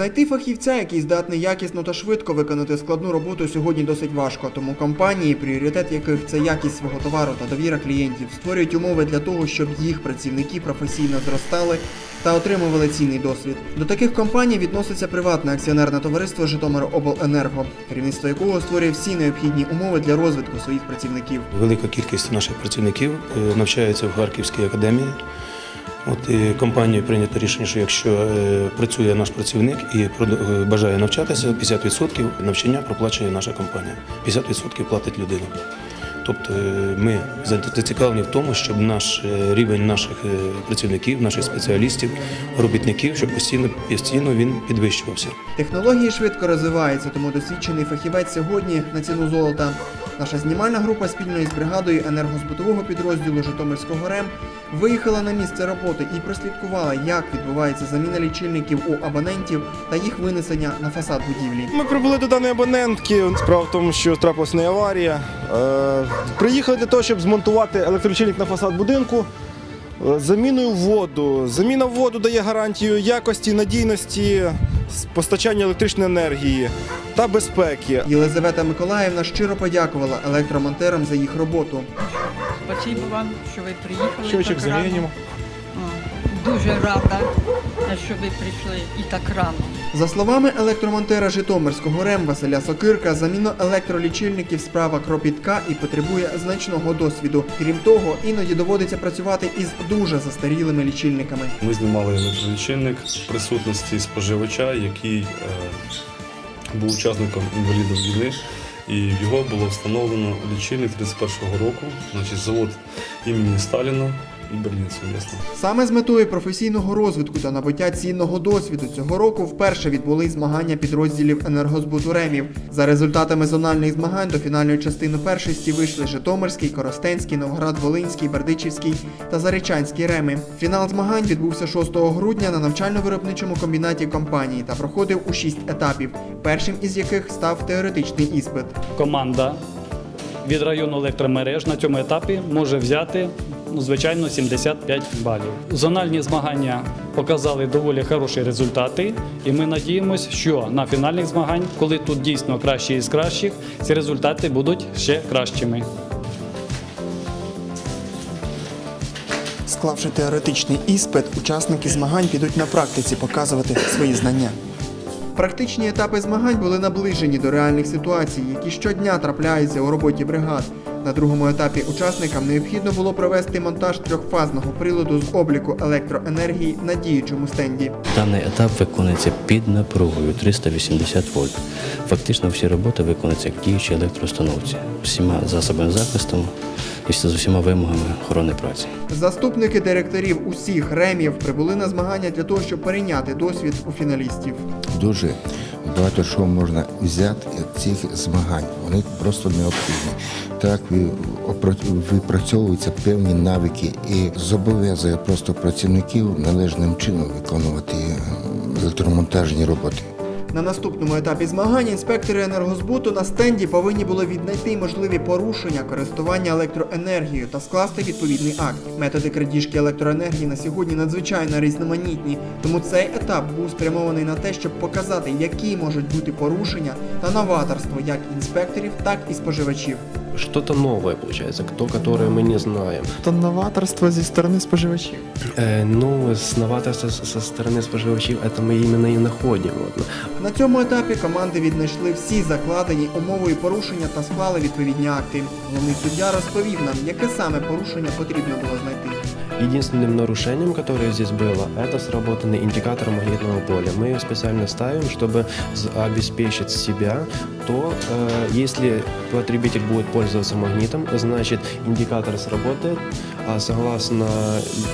Знайти фахівця, який здатний якісно та швидко виконати складну роботу, сьогодні досить важко. Тому компанії, пріоритет яких це якість свого товару та довіра клієнтів, створюють умови для того, щоб їх працівники професійно зростали та отримували цінний досвід. До таких компаній відноситься приватне акціонерне товариство Житомиробленерго, керівництво якого створює всі необхідні умови для розвитку своїх працівників. Велика кількість наших працівників е, навчаються в Харківській академії. От і компанією прийнято рішення, що якщо е, працює наш працівник і е, бажає навчатися, 50% навчання проплачує наша компанія, 50% платить людина. Тобто е, ми зацікавлені в тому, щоб наш е, рівень наших е, працівників, наших спеціалістів, робітників, щоб постійно, постійно він підвищувався. Технології швидко розвиваються, тому досвідчений фахівець сьогодні на ціну золота. Наша знімальна група спільно із бригадою енергозбутового підрозділу Житомирського РЕМ виїхала на місце роботи і прослідкувала, як відбувається заміна лічильників у абонентів та їх винесення на фасад будівлі. Ми прибули до даної абонентки. Справа в тому, що трапилася не аварія. Приїхали для того, щоб змонтувати електролічильник на фасад будинку. Е, Заміною воду. Заміна воду дає гарантію якості, надійності постачання електричної енергії та безпеки. Єлизавета Миколаївна щиро подякувала електромонтерам за їх роботу. Спасибо вам, що ви приїхали. Щочик так рано. О, Дуже рада, що ви прийшли і так рано. За словами електромонтера Житомирського РЕМ Василя Сокирка, заміна електролічильників справа кропітка і потребує значного досвіду. Крім того, іноді доводиться працювати із дуже застарілими лічильниками. Ми знімали електролічильник в присутності споживача, який е, був учасником інвалідом війни, і в його було встановлено лічильник 31-го року, значить завод імені Сталіна і Берлін совмісно. Саме з метою професійного розвитку та набуття цінного досвіду цього року вперше відбулись змагання підрозділів енергозбуту ремів. За результатами зональних змагань до фінальної частини першості вийшли Житомирський, Коростенський, Новгород-Волинський, Бердичівський та Заречанський реми. Фінал змагань відбувся 6 грудня на навчально-виробничому комбінаті компанії та проходив у 6 етапів, першим із яких став теоретичний іспит. команда від району електромереж на цьому етапі може взяти, ну, звичайно, 75 балів. Зональні змагання показали доволі хороші результати, і ми надіємося, що на фінальних змагань, коли тут дійсно кращі із кращих, ці результати будуть ще кращими. Склавши теоретичний іспит, учасники змагань підуть на практиці показувати свої знання. Практичні етапи змагань були наближені до реальних ситуацій, які щодня трапляються у роботі бригад. На другому етапі учасникам необхідно було провести монтаж трьохфазного приладу з обліку електроенергії на діючому стенді. Даний етап виконується під напругою 380 вольт. Фактично всі роботи виконуються як діючі електроустановці, всіма засобами захисту і з усіма вимогами охорони праці. Заступники директорів усіх ремів прибули на змагання для того, щоб перейняти досвід у фіналістів. Дуже багато чого можна взяти від цих змагань. Вони просто необхідні. Так випрацьовуються певні навики і зобов'язує просто працівників належним чином виконувати е, електромонтажні роботи. На наступному етапі змагань інспектори енергозбуту на стенді повинні були віднайти можливі порушення користування електроенергією та скласти відповідний акт. Методи крадіжки електроенергії на сьогодні надзвичайно різноманітні, тому цей етап був спрямований на те, щоб показати, які можуть бути порушення та новаторство як інспекторів, так і споживачів что-то новое получается, то, которое мы не знаем. Та новаторство зі сторони споживачів. Э, ну, с новаторства с- со стороны споживачів это мы именно и находим. Вот. На цьому етапі команди віднайшли всі закладені умовою порушення та склали відповідні акти. Головний суддя розповів нам, яке саме порушення потрібно було знайти. Единственным нарушением, которое здесь было, это сработанный индикатор магнитного поля. Мы ее специально ставим, чтобы з- обеспечить себя, то э, если потребитель будет пользоваться магнитом, значит индикатор сработает, а согласно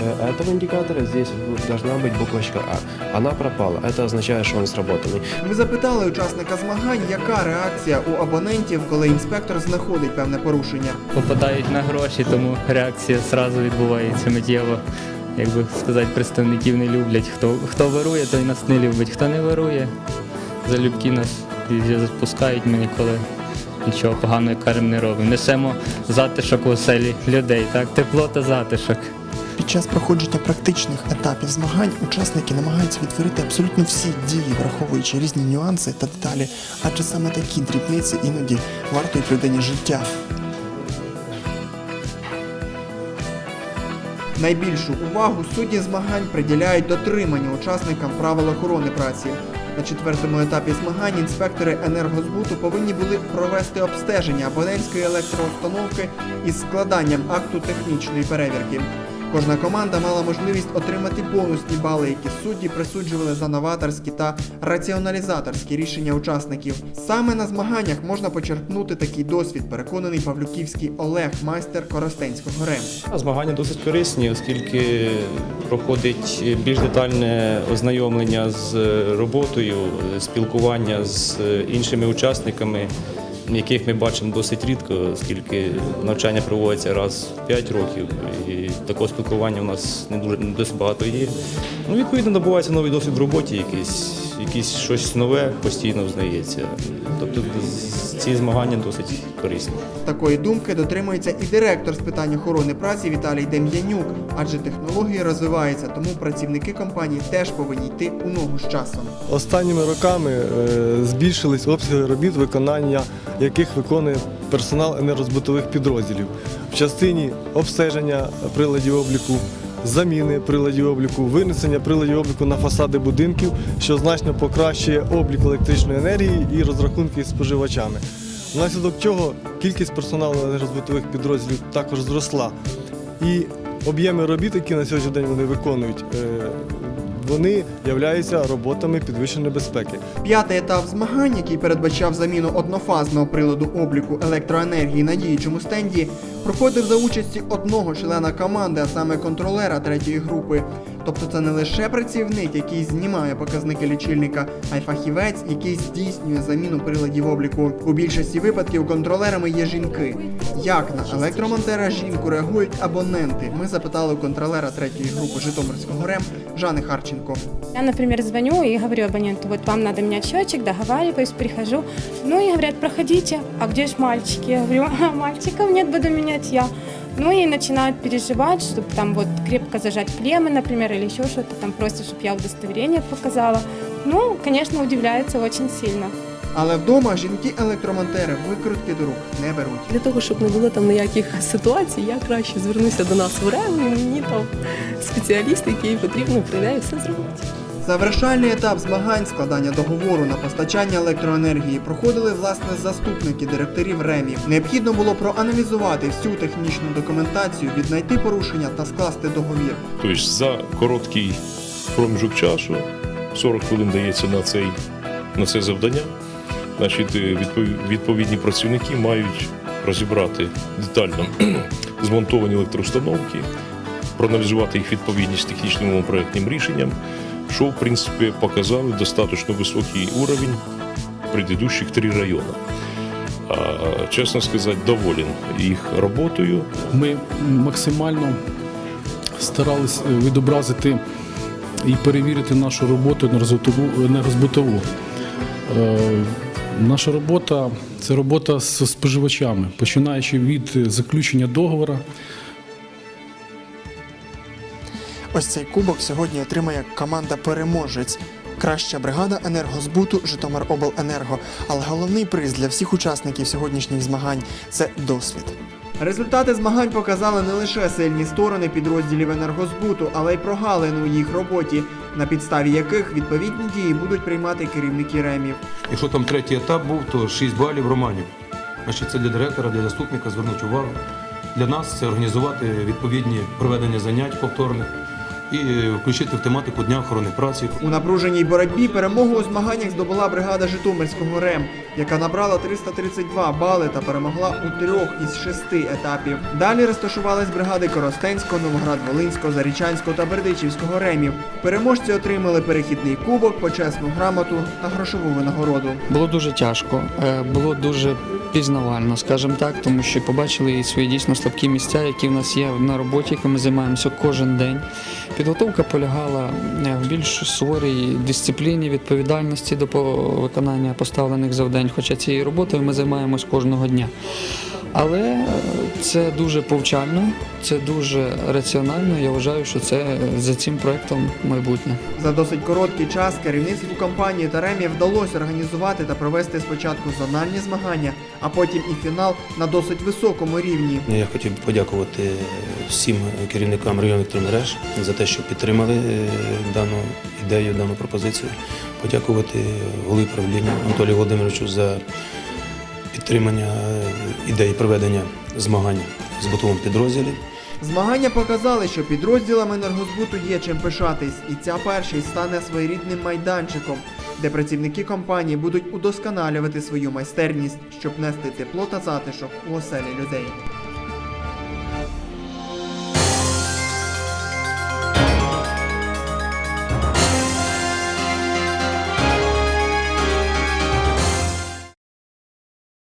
э, этого индикатора здесь должна быть буквочка А. Она пропала, это означает, что он сработанный. Ми запитали учасника змагань, яка реакція у абонентів, коли інспектор знаходить певне порушення. попадають на гроші, тому реакція зразу відбувається миттєво. Як би сказати, представників не люблять. Хто, хто вирує, той нас не любить. Хто не вирує, залюбки нас запускають, ми ніколи нічого поганого, як кажемо, не робимо. Несемо затишок в оселі людей, так? Тепло та затишок. Під час проходження практичних етапів змагань учасники намагаються відтворити абсолютно всі дії, враховуючи різні нюанси та деталі, адже саме такі дрібниці іноді вартують людині життя. Найбільшу увагу судді змагань приділяють дотриманню учасникам правил охорони праці. На четвертому етапі змагань інспектори енергозбуту повинні були провести обстеження абонентської електроустановки із складанням акту технічної перевірки. Кожна команда мала можливість отримати бонусні бали, які судді присуджували за новаторські та раціоналізаторські рішення учасників. Саме на змаганнях можна почерпнути такий досвід, переконаний Павлюківський Олег, майстер Коростенського РЕМ. Змагання досить корисні, оскільки проходить більш детальне ознайомлення з роботою, спілкування з іншими учасниками, яких ми бачимо досить рідко, оскільки навчання проводиться раз в 5 років, і такого спілкування у нас не дуже не досить багато є. Ну, відповідно, набувається новий досвід в роботі, якийсь, якийсь щось нове постійно взнається. Тобто ці змагання досить корисні. Такої думки дотримується і директор з питань охорони праці Віталій Дем'янюк, адже технології розвиваються, тому працівники компанії теж повинні йти у ногу з часом. Останніми роками е, збільшились обсяги робіт, виконання яких виконує персонал енергозбутових підрозділів в частині обстеження приладів обліку, заміни приладів обліку, винесення приладів обліку на фасади будинків, що значно покращує облік електричної енергії і розрахунки з споживачами. Внаслідок чого кількість персоналу енергозбутових підрозділів також зросла. І об'єми робіт, які на сьогоднішній день вони виконують, е, вони являються роботами підвищеної безпеки. П'ятий етап змагань, який передбачав заміну однофазного приладу обліку електроенергії на діючому стенді, проходив за участі одного члена команди, а саме контролера третьої групи. Тобто це не лише працівник, який знімає показники лічильника, а й фахівець, який здійснює заміну приладів обліку. У більшості випадків контролерами є жінки. Як на електромонтера жінку реагують абоненти? Ми запитали у контролера третьої групи Житомирського РЕМ Жани Харченко. Я, например, звоню и говорю абоненту, вот вам надо менять счетчик, договариваюсь, прихожу. Ну и говорят, проходите, а где же мальчики? Я говорю, а, мальчиков нет, буду менять я. Ну и начинают переживать, чтобы там вот крепко зажать клеммы, например, или еще что-то, там просят, чтобы я удостоверение показала. Ну, конечно, удивляются очень сильно. Але вдома жінки-електромонтери викрутки до рук не беруть. Для того, щоб не було там ніяких ситуацій, я краще звернуся до нас в РЕМ, і мені там спеціаліст, який потрібно прийде і все зробить. Завершальний етап змагань складання договору на постачання електроенергії проходили власне заступники директорів РЕМів. Необхідно було проаналізувати всю технічну документацію, віднайти порушення та скласти договір. Тобто за короткий проміжок часу, 40 хвилин дається на, цей, на це завдання, значить, е, відповідні працівники мають розібрати детально змонтовані електроустановки, проаналізувати їх відповідність технічним проєктним рішенням, що, в принципі, показали достатньо високий уровень предыдущих три райони. А, чесно сказати, доволен їх роботою. Ми максимально старалися відобразити і перевірити нашу роботу енергозбутову-. Е, Наша робота це робота з споживачами, починаючи від заключення договору, Ось цей кубок сьогодні отримає команда Переможець. Краща бригада енергозбуту Житомиробленерго. Але головний приз для всіх учасників сьогоднішніх змагань це досвід. Результати змагань показали не лише сильні сторони підрозділів енергозбуту, але й прогалини у їх роботі, на підставі яких відповідні дії будуть приймати керівники ремів. Якщо там третій етап був, то 6 балів романів. Значить, це для директора, для заступника звернути увагу. Для нас це організувати відповідні проведення занять повторних і е, включити в тематику Дня охорони праці. У напруженій боротьбі перемогу у змаганнях здобула бригада Житомирського РЕМ, яка набрала 332 бали та перемогла у трьох із шести етапів. Далі розташувались бригади Коростенського, Новоград-Волинського, Зарічанського та Бердичівського ремів. Переможці отримали перехідний кубок, почесну грамоту та грошову винагороду. Було дуже тяжко, е, було дуже пізнавально, скажімо так, тому що побачили і свої дійсно слабкі місця, які в нас є на роботі, якою ми займаємося кожен день. Підготовка полягала е, в більш суворій дисципліні, відповідальності до виконання поставлених завдань, хоча цією роботою ми займаємось кожного дня. Але е, це дуже повчально, це дуже раціонально. Я вважаю, що це за цим проектом майбутнє. За досить короткий час керівництву компанії Таремі вдалося організувати та провести спочатку зональні змагання, а потім і фінал на досить високому рівні. Я хотів би подякувати всім керівникам районних електромереж за те, що підтримали е, дану ідею, дану пропозицію. Подякувати голові правління Анатолію Володимировичу за підтримання е, ідеї проведення змагань з бутовим підрозділі. Змагання показали, що підрозділами енергозбуту є чим пишатись, і ця першість стане своєрідним майданчиком, де працівники компанії будуть удосконалювати свою майстерність, щоб нести тепло та затишок у оселі людей.